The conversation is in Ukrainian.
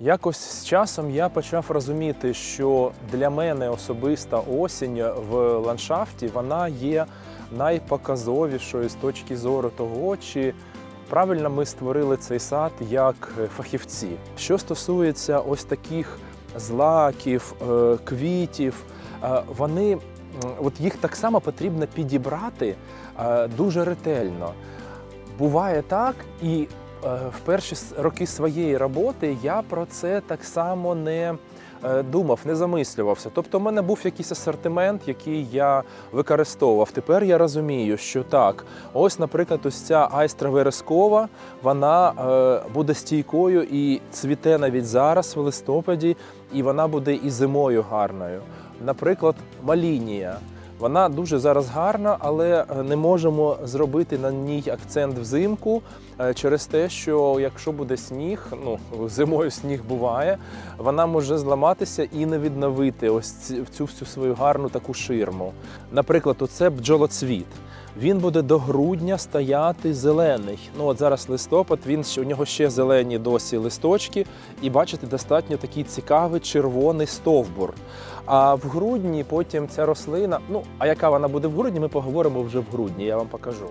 Якось з часом я почав розуміти, що для мене особиста осінь в ландшафті вона є найпоказовішою з точки зору того, чи правильно ми створили цей сад як фахівці. Що стосується ось таких злаків, е, квітів, е, вони от їх так само потрібно підібрати е, дуже ретельно. Буває так, і в перші роки своєї роботи я про це так само не е, думав, не замислювався. Тобто, в мене був якийсь асортимент, який я використовував. Тепер я розумію, що так, ось, наприклад, ось ця айстра верескова, вона е, буде стійкою і цвіте навіть зараз, в листопаді, і вона буде і зимою гарною. Наприклад, малінія. Вона дуже зараз гарна, але е, не можемо зробити на ній акцент взимку е, через те, що якщо буде сніг, ну зимою сніг буває, вона може зламатися і не відновити ось цю всю свою гарну таку ширму. Наприклад, оце бджолоцвіт. Він буде до грудня стояти зелений. Ну от зараз листопад, він у нього ще зелені досі листочки, і бачите, достатньо такий цікавий червоний стовбур. А в грудні потім ця рослина, ну а яка вона буде в грудні, ми поговоримо вже в грудні, я вам покажу.